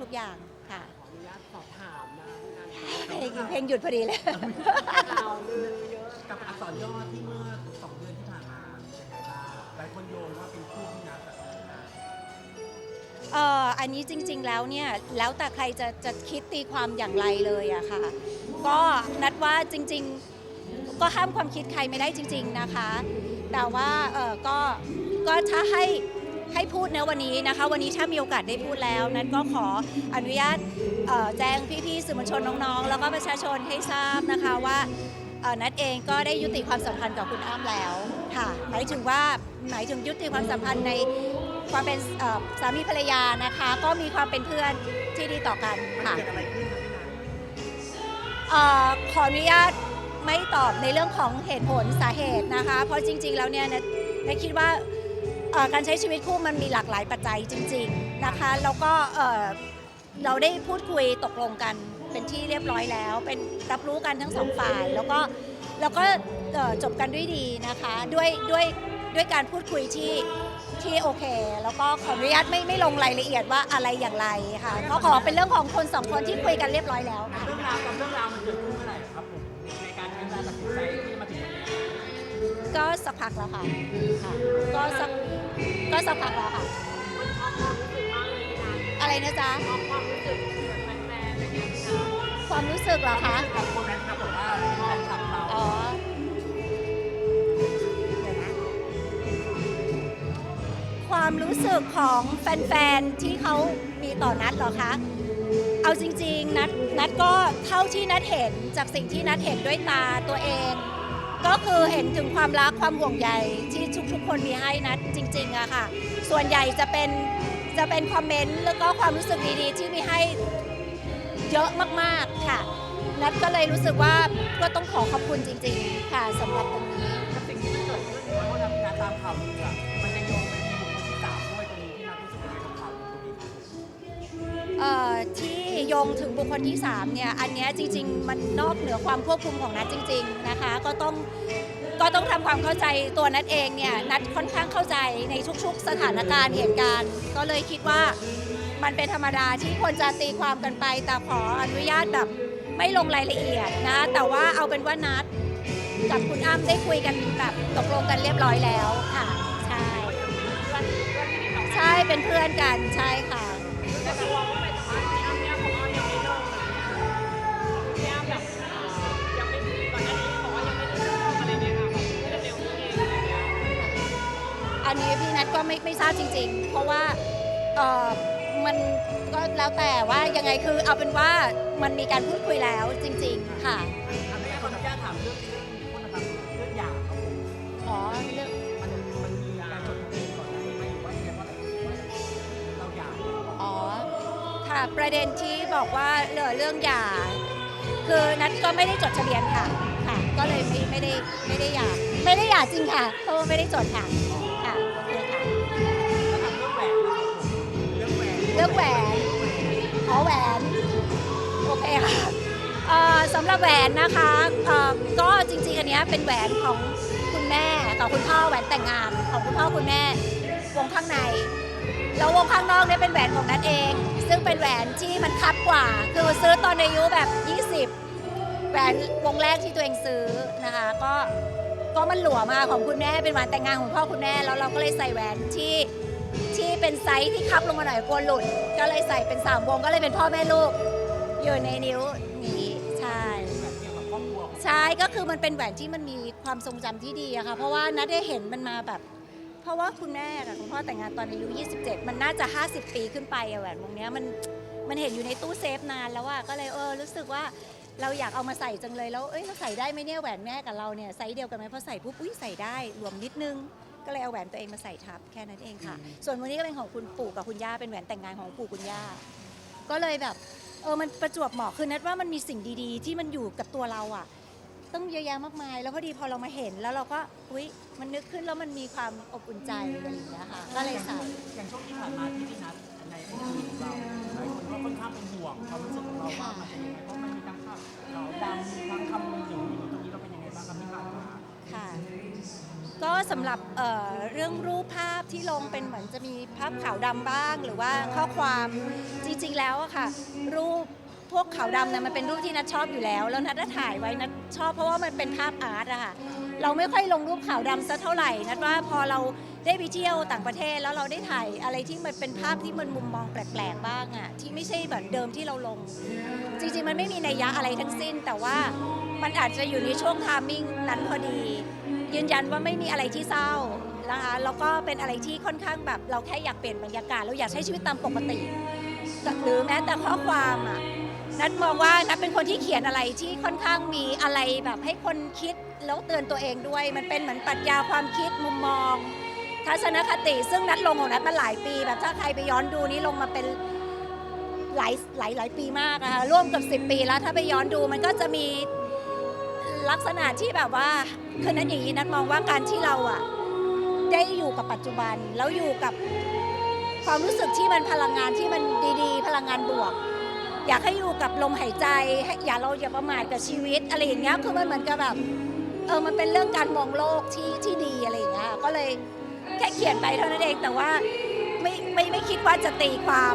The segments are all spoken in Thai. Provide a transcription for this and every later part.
ทุกๆอย่างค่ะขออนุญาตสอบถามนะงานเพลงเพลงหยุดพอดีเลยข่าวลือเยอะกับอักษรย่อที่เมื่อสองเดือนที่ผ่านมาเป็นไงบ้างหลายคนโยงว่าเป็นคู่ที่นัดอะเอ่ออันนี้จริงๆแล้วเนี่ยแล้วแต่ใครจะจะคิดตีความอย่างไรเลยอะค่ะ ก็นัดว่าจริงๆก็ห้ามความคิดใครไม่ได้จริง ๆนะคะ แต่ว่าเออก็ก็ถ้าให้ ให้พูดนะวันนี้นะคะ วันนี้ถ้ามีโอกาสได้พูดแล้ว นั้นก็ขออนุญาตแจ้งพี่ๆสื่อมวลชนน้องๆ แล้วก็ประชาชนให้ทราบนะคะว่านัดเองก็ได้ยุติความสัมพันธ์กับคุณอ้ำแล้วค่ะหมายถึงว่าหมายถึงยุติความสัมพันธ์ในความเป็นสามีภรรยานะคะ ก็มีความเป็นเพื่อนที่ดีต่อกันค่ะขออนุญาตไม่ตอบในเรื่องของเหตุผลสาเหตุนะคะ เพราะจริง ๆ แล้วเนี่ยนะนะคิดว่า การใช้ชีวิตคู่มันมีหลากหลายปัจจัยจริง ๆนะคะ แล้วก็เอ่อเราได้พูดคุยตกลงกันเป็นที่เรียบร้อยแล้ว เป็นรับรู้กันทั้งสองฝ่าย แล้วก็แล้วก็เอ่อจบกันด้วยดีนะคะ ด้วยด้วยด้วยการพูดคุยที่ที่โอเค แล้วก็ขออนุญาตไม่ไม่ลงรายละเอียดว่าอะไรอย่างไรค่ะก็ขอเป็นเรื่องของคนสองคนที่คุยกันเรียบร้อยแล้วค่ะเรื่องราวกับเรื่องราวมันเกิดขึ้นเมื่อไหร่ครับผมในการใช้เวลาตัดสินใจที่จะมาถึงวันนี้ก็สักพักแล้วค่ะค่ะก็สัก ก็สักพักแล้วค่ะ อะไรนะจ๊ะความรู้สึกแบบแฟนๆอะไรอย่างเงี้ยค่ะความรู้สึกเหรอคะ กับคนนั้นครับบอกว่าแฟนคลับเราอ๋อเดี๋ยวนะความรู้สึกของแฟนๆ ที่เขามีต่อนัดเหรอคะ เอาจริงๆ นัดนัดก็เท่าที่นัดเห็นจากสิ่งที่นัดเห็นด้วยตาตัวเอง ก็คือเห็นถึงความรักความห่วงใยที่ทุกๆ คนมีให้นัดจริงๆอะค่ะ ส่วนใหญ่จะเป็นจะเป็นคอมเมนต์แล้วก็ความรู้สึกดีๆ ที่มีให้เยอะมากๆค่ะ นัดก็เลยรู้สึกว่าก็ต้องขอขอบคุณจริงๆ ค่ะสำหรับตรงนี้ สิ่งที่เกิดขึ้นเพราะว่าพี่นัทตามข่าวลือะมันจะโยงไปมีบุคคลที่สามด้วยตรงนี้พี่นัทรู้สึกยังไงกับข่าวลือตรงนี้ครับเอ่อที่ โยงถึงบุคคลที่3เนี่ยอันนี้จริง ๆ มันนอกเหนือความควบคุมของนัดจริง ๆนะคะ ก็ต้องก็ต้องทำความเข้าใจตัวนัดเองเนี่ยนัดค่อนข้างเข้าใจในทุก ๆ สถานการณ์เหตุการณ์ ก็เลยคิดว่ามันเป็นธรรมดาที่คนจะตีความกันไปแต่ขออนุญาตแบบไม่ลงรายละเอียดนะ แต่ว่าเอาเป็นว่านัดกับคุณอ้ำได้คุยกันแบบตกลงกันเรียบร้อยแล้วค่ะใช่ใช่เป็นเพื่อนกันใช่ค่ะ อันนี้พี่นัทก็ไม่ไม่ทราบจริง ๆ เพราะว่าเออมันก็แล้วแต่ว่ายังไงคือเอาเป็นว่ามันมีการพูดคุยแล้วจริง ๆ ค่ะ อันนี้ขออนุญาตถามเรื่องเรื่องโทษนะครับเรื่องหย่าครับผมอ๋อเรื่องมันมันมีการจดทะเบียนก่อนหน้านี้ไหมหรือว่ายังไงเพราะหลายคนคิดว่าเราหย่าอ๋อ ค่ะ ประเด็นที่บอกว่าเรื่อเรื่องหย่า คือนัทก็ไม่ได้จดทะเบียนค่ะ ค่ะ ก็เลยไม่ไม่ได้ไม่ได้หย่าไม่ได้หย่าจริงค่ะเพราะว่าไม่ได้จดค่ะื่องแหวนอ๋อแหวน โอเคค่ะสำหรับแหวนนะคะก็จริงๆ อันนี้เป็นแหวนของคุณแม่กับคุณพ่อแหวนแต่งงานของคุณพ่อคุณแม่วงข้างใน แล้ววงข้างนอกเนี่ยเป็นแหวนของนัทเอง ซึ่งเป็นแหวนที่มันคับกว่า คือซื้อตอนอายุแบบ 20 แหวนวงแรกที่ตัวเองซื้อนะคะก็ก็มันหลวมมาของคุณแม่เป็นแหวนแต่งงานของพ่อคุณแม่แล้วเราก็เลยใส่แหวนที่ เป็นไซส์ที่คับลงมาหน่อยกลัวหลุด ก็เลยใส่เป็นสามวงก็เลยเป็นพ่อแม่ลูก อยู่ในนิ้วนี้ใช่ใช่ก็คือมันเป็นแหวนที่มันมีความทรงจำที่ดีอะค่ะ เพราะว่านัดได้เห็นมันมาแบบ เพราะว่าคุณแม่กับคุณพ่อแต่งงานตอนอายุ 27 มันน่าจะ 50 ปีขึ้นไปอะแหวนวงเนี้ยมันมันเห็นอยู่ในตู้เซฟนานแล้วอะก็เลยเออรู้สึกว่าเราอยากเอามาใส่จังเลยแล้วเอ้ยเราใส่ได้ไหมเนี่ยแหวนแม่กับเราเนี่ยไซส์เดียวกันไหมพอใส่ปุ๊บอุ้ยใส่ได้รวมนิดนึง ก็เลยเอาแหวนตัวเองมาใส่ทับแค่นั้นเองค่ะ ส่วนวันนี้ก็เป็นของคุณปู่กับคุณย่าเป็นแหวนแต่งงานของปู่คุณย่า ก็เลยแบบเออมันประจวบเหมาะคือนัดว่ามันมีสิ่งดีๆ ที่มันอยู่กับตัวเราอะต้องเยอะแยะมากมาย แล้วพอดีพอเรามาเห็นแล้วเราก็อุ้ยมันนึกขึ้นแล้วมันมีความอบอุ่นใจอะไรอย่างเงี้ยค่ะก็เลยใส่อย่างช่วงที่ผ่านมาที่พี่นัทในไอจีของเราหลายคนก็ค่อนข้างเป็นห่วงความรู้สึกของเราว่ามันเป็นยังไงเพราะมันมีทั้งข่าวขาวดำทั้งคำหนึ่ง ค่ะ ก็สำหรับเเรื่องรูปภาพที่ลงเป็นเหมือนจะมีภาพขาวดำบ้าง หรือว่าข้อความจริง ๆ แล้วอะค่ะ รูปพวกขาวดำเนี่ยมันเป็นรูปที่นัดชอบอยู่แล้ว แล้วนัดก็ถ่ายไว้นัดชอบเพราะว่ามันเป็นภาพอาร์ตอะค่ะเราไม่ค่อยลงรูปขาวดำสักเท่าไหร่นัดว่าพอเราได้ไปเที่ยวต่างประเทศแล้วเราได้ถ่ายอะไรที่มันเป็นภาพที่มันมุมมองแปลกๆบ้างอะที่ไม่ใช่แบบเดิมที่เราลง จริงๆมันไม่มีนัยยะอะไรทั้งสิ้น แต่ว่า มันอาจจะอยู่ในช่วงทามมิ่งนั้นพอดี ยืนยันว่าไม่มีอะไรที่เศร้านะคะแล้วก็เป็นอะไรที่ค่อนข้างแบบเราแค่อยากเปลี่ยนบรรยากาศเราอยากใช้ชีวิตตามปกติ หรือแม้แต่ข้อความอะนัดมองว่านัดเป็นคนที่เขียนอะไรที่ค่อนข้างมีอะไรแบบให้คนคิดแล้วเตือนตัวเองด้วย มันเป็นเหมือนปรัชญาความคิดมุมมอง ทัศนคติ ซึ่งนัดลงของนัดมาหลายปี แบบถ้าใครไปย้อนดูนี่ลงมาเป็นหลายหลายหลายปีมากอะคะร่วมกับ 10 ปีแล้วถ้าไปย้อนดูมันก็จะมี ลักษณะที่แบบว่าคือนั้นอย่างนี้นัดมองว่าการที่เราอะได้อยู่กับปัจจุบันแล้วอยู่กับความรู้สึกที่มันพลังงานที่มันดีๆ พลังงานบวก อยากให้อยู่กับลมหายใจให้อย่าเราอย่าประมาทกับชีวิตอะไรอย่างเงี้ยคือมันเหมือนกับแบบเออมันเป็นเรื่องการมองโลกที่ที่ดีอะไรอย่างเงี้ยก็เลยแค่เขียนไปเท่านั้นเองแต่ว่าไม่ไม่ไม่คิดว่าจะตีความ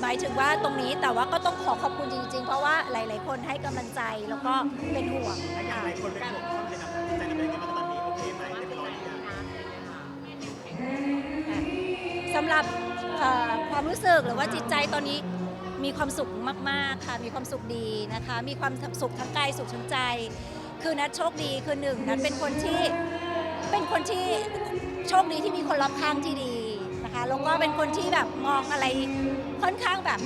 หมายถึงว่าตรงนี้แต่ว่าก็ต้องขอขอบคุณจริง ๆ เพราะว่าหลาย ๆ คนให้กำลังใจแล้วก็เป็นห่วงถ้าอย่างไรคนเป็นห่วงคนเป็นน้ำใจน้ำเป็นยังไงบ้าตอนนี้โอเคไหมเต็มร้อยหรือยัง สำหรับเอ่อความรู้สึกหรือว่าจิตใจตอนนี้มีความสุขมาก ๆ ค่ะ มีความสุขดีนะคะ มีความสุขทั้งกายสุขทั้งใจ คือนัดโชคดีคือหนึ่งนัดเป็นคนที่เป็นคนที่โชคดีที่มีคนรอบข้างที่ดีนะคะแล้วก็เป็นคนที่แบบมองอะไร ค่อนข้างแบบ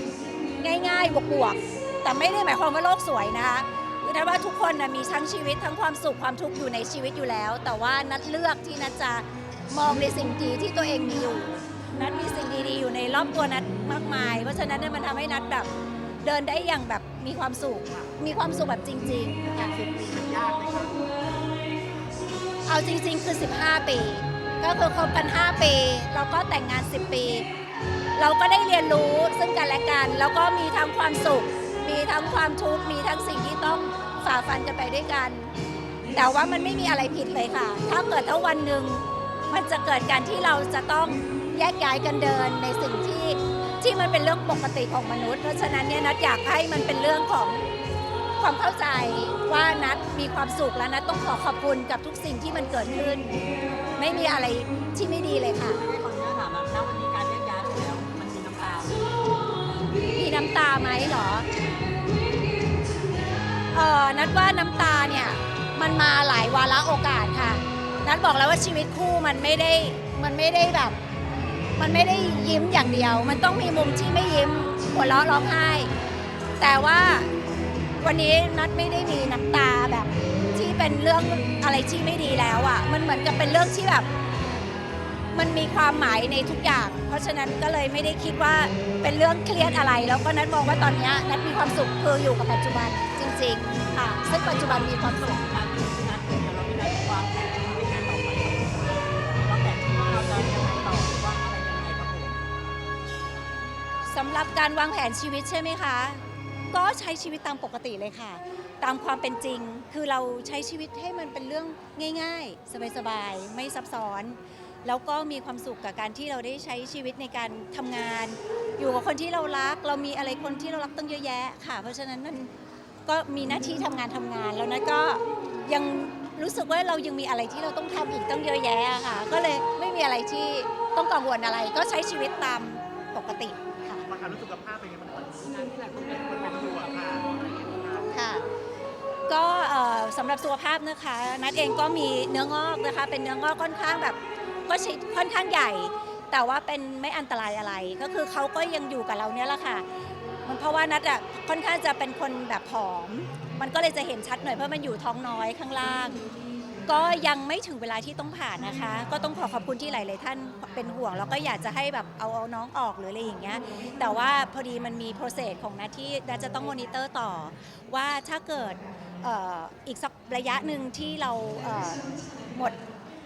ง่ายๆบวกๆแต่ไม่ได้หมายความว่าโลกสวยนะคะคือนัดว่าทุกคนนะมีทั้งชีวิตทั้งความสุขความทุกข์อยู่ในชีวิตอยู่แล้ว แต่ว่านัดเลือกที่นัดจะมองในสิ่งดีที่ตัวเองมีอยู่ นัดมีสิ่งดีๆ อยู่ในรอบตัวนัดมากมาย เพราะฉะนั้นเนี่ยมันทำให้นัดแบบเดินได้อย่างแบบมีความสุข มีความสุขแบบจริงๆค่ะสิบปีมันยากไหมครับเอาจริง ๆ คือ 15 ปี ก็คือคบกัน 5 ปีแล้วก็แต่งงาน 10 ปี เราก็ได้เรียนรู้ซึ่งกันและกัน แล้วก็มีทั้งความสุข มีทั้งความทุกข์มีทั้งสิ่งที่ต้องฝ่าฟันกันไปด้วยกัน แต่ว่ามันไม่มีอะไรผิดเลยค่ะ ถ้าเกิดถ้าวันหนึ่งมันจะเกิดการที่เราจะต้องแยกย้ายกันเดินในสิ่งที่ที่มันเป็นเรื่องปกติของมนุษย์ เพราะฉะนั้นเนี่ยนัดอยากให้มันเป็นเรื่องของความเข้าใจว่านัดมีความสุขและนัดต้องขอขอบคุณกับทุกสิ่งที่มันเกิดขึ้น ไม่มีอะไรที่ไม่ดีเลยค่ะำตาไหมเหรอ เออนัดว่าน้ำตาเนี่ย มันมาหลายวาระโอกาสค่ะ นัดบอกแล้วว่าชีวิตคู่มันไม่ได้มันไม่ได้แบบ มันไม่ได้ยิ้มอย่างเดียว มันต้องมีมุมที่ไม่ยิ้มหัวเราะร้องไห้ แต่ว่าวันนี้นัดไม่ได้มีน้ำตาแบบ ที่เป็นเรื่องอะไรที่ไม่ดีแล้วอะ่ะ มันเหมือนกับเป็นเรื่องที่แบบ มันมีความหมายในทุกอย่าง เพราะฉะนั้นก็เลยไม่ได้คิดว่าเป็นเรื่องเครียดอะไร แล้วก็นัดมองว่าตอนนี้นัดมีความสุขคืออยู่กับปัจจุบันจริงๆค่ะซึ่งปัจจุบันมีความสุขสำหรับการวางแผนชีวิตใช่ไหมคะ ก็ใช้ชีวิตตามปกติเลยค่ะ ตามความเป็นจริง คือเราใช้ชีวิตให้มันเป็นเรื่องง่าย ๆ สบายๆ ไม่ซับซ้อน แล้วก็มีความสุขกับการที่เราได้ใช้ชีวิตในการทำงาน อยู่กับคนที่เรารัก เรามีอะไรคนที่เรารักตั้งเยอะแยะค่ะ เพราะฉะนั้นมันก็มีหน้าที่ทำงานทำงานแล้วนะก็ยังรู้สึกว่าเรายังมีอะไรที่เราต้องทำอีกตั้งเยอะแยะค่ะ ก็เลยไม่มีอะไรที่ต้องกังวลอะไร ก็ใช้ชีวิตตามปกติค่ะมาถามเรื่องสุขภาพเป็นยังไงบ้างตอนนี้งานที่หลายคนเป็นคนเป็นห่วงค่ะค่ะก็เอ่อสำหรับสุขภาพนะคะ นัดเองก็มีเนื้องอกนะคะ เป็นเนื้องอกค่อนข้างแบบ ก็ชิดค่อนข้างใหญ่ แต่ว่าเป็นไม่อันตรายอะไร ก็คือเขาก็ยังอยู่กับเราเนี่ยแหละค่ะ มันเพราะว่านัดอะค่อนข้างจะเป็นคนแบบผอม มันก็เลยจะเห็นชัดหน่อยเพราะมันอยู่ท้องน้อยข้างล่าง ก็ยังไม่ถึงเวลาที่ต้องผ่านะคะ ก็ต้องขอขอบคุณที่หลาย ๆ ท่านเป็นห่วงแล้วก็อยากจะให้แบบเอาเอาน้องออกหรืออะไรอย่างเงี้ย แต่ว่าพอดีมันมีโปรเซสของนัดที่นัดจะต้องมอนิเตอร์ต่อ ว่าถ้าเกิดเอ่ออีกสักระยะหนึ่งที่เราเอ่อ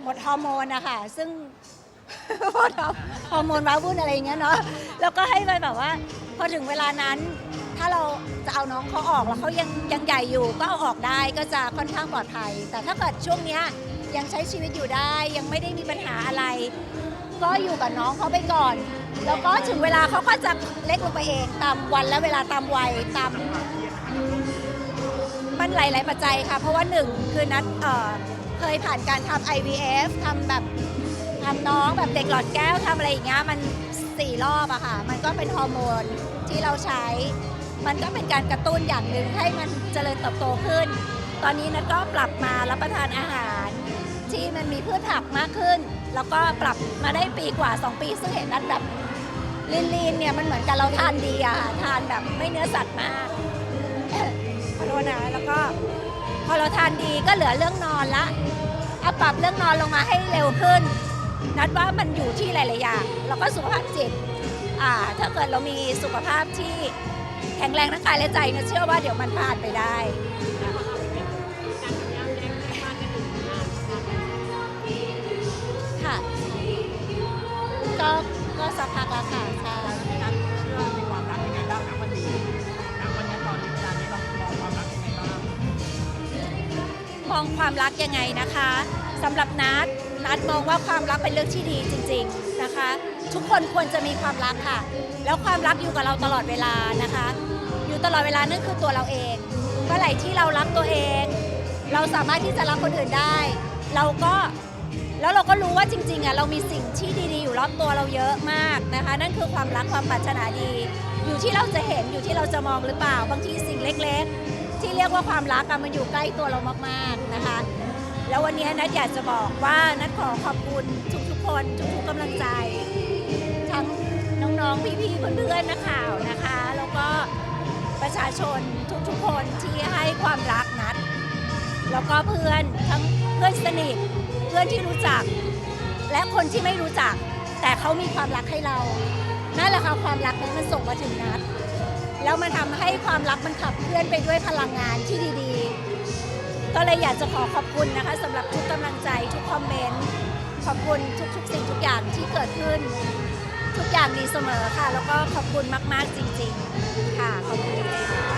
หมดฮอร์โมนนะคะซึ่ง หมดฮอร์โมนว้าวุ่นอะไรอย่างเงี้ยเนาะแล้วก็ให้ไปแบบว่า พอถึงเวลานั้น ถ้าเราจะเอาน้องเขาออกแล้วเขายังยังใหญ่อยู่ก็เอาออกได้ก็จะค่อนข้างปลอดภัย แต่ถ้าเกิดช่วงเนี้ยยังใช้ชีวิตอยู่ได้ยังไม่ได้มีปัญหาอะไร ก็อยู่กับน้องเขาไปก่อน แล้วก็ถึงเวลาเขาก็จะเล็กลงไปเองตามวันและเวลาตามวัยตามมันหลาย ๆ ปัจจัยค่ะ เพราะว่าหนึ่งคือนัดเอ่อ เคยผ่านการทำ IVF ทำแบบทำน้องแบบเด็กหลอดแก้วทำอะไรอย่างเงี้ยมันสี่รอบอะค่ะ มันก็เป็นฮอร์โมนที่เราใช้ มันก็เป็นการกระตุ้นอย่างหนึ่งให้มันเจริญเติบโตขึ้น ตอนนี้นัดก็ปรับมารับประทานอาหาร ที่มันมีพืชผักมากขึ้น แล้วก็ปรับมาได้ปีกว่า 2 ปี ซึ่งเห็นนัดแบบลีนๆเนี่ยมันเหมือนกับเราทานดีอะค่ะทานแบบไม่เนื้อสัตว์มากขอโทษนะแล้วก็ พอเราทานดีก็เหลือเรื่องนอนละเอาปรับเรื่องนอนลงมาให้เร็วขึ้น นัดว่ามันอยู่ที่หลาย ๆ อย่าง แล้วก็สุขภาพจิตอ่าถ้าเกิดเรามีสุขภาพที่แข็งแรงทั้งกายและใจนะเชื่อว่าเดี๋ยวมันผ่านไปได้ค่ะก็ก็สักพักแล้วค่ะใช่ องความรักยังไงนะคะสำหรับนัดนัดมองว่าความรักเป็นเรื่องที่ดีจริง ๆนะคะ ทุกคนควรจะมีความรักค่ะ แล้วความรักอยู่กับเราตลอดเวลานะคะ อยู่ตลอดเวลานั่นคือตัวเราเองเมื่อไหร่ที่เรารักตัวเอง เราสามารถที่จะรักคนอื่นได้ เราก็แล้วเราก็รู้ว่าจริงๆอะเรามีสิ่งที่ดีๆ อยู่รอบตัวเราเยอะมากนะคะ นั่นคือความรักความปรารถนาดี อยู่ที่เราจะเห็นอยู่ที่เราจะมองหรือเปล่า บางทีสิ่งเล็ก ๆ เรียกว่าความรักอะมันอยู่ใกล้ตัวเรามากๆนะคะ แล้ววันนี้นัดอยากจะบอกว่านัดขอขอบคุณทุกๆคนทุกๆกำลังใจ ทั้งน้องๆพี่ๆเพื่อนๆนักข่าวนะคะ แล้วก็ประชาชนทุกๆคนที่ให้ความรักนัด แล้วก็เพื่อนทั้งเพื่อนสนิทเพื่อนที่รู้จัก และคนที่ไม่รู้จัก แต่เขามีความรักให้เรานั่นแหละค่ะความรักนั้นมันส่งมาถึงนัด แล้วมันทำให้ความรักมันขับเคลื่อนไปด้วยพลังงานที่ดีๆ ก็เลยอยากจะขอขอบคุณนะคะสำหรับทุกกำลังใจทุกคอมเมนต์ขอบคุณทุกๆ สิ่งทุกอย่างที่เกิดขึ้น ทุกอย่างดีเสมอค่ะ แล้วก็ขอบคุณมากๆจริงๆ ค่ะขอบคุณจริงๆ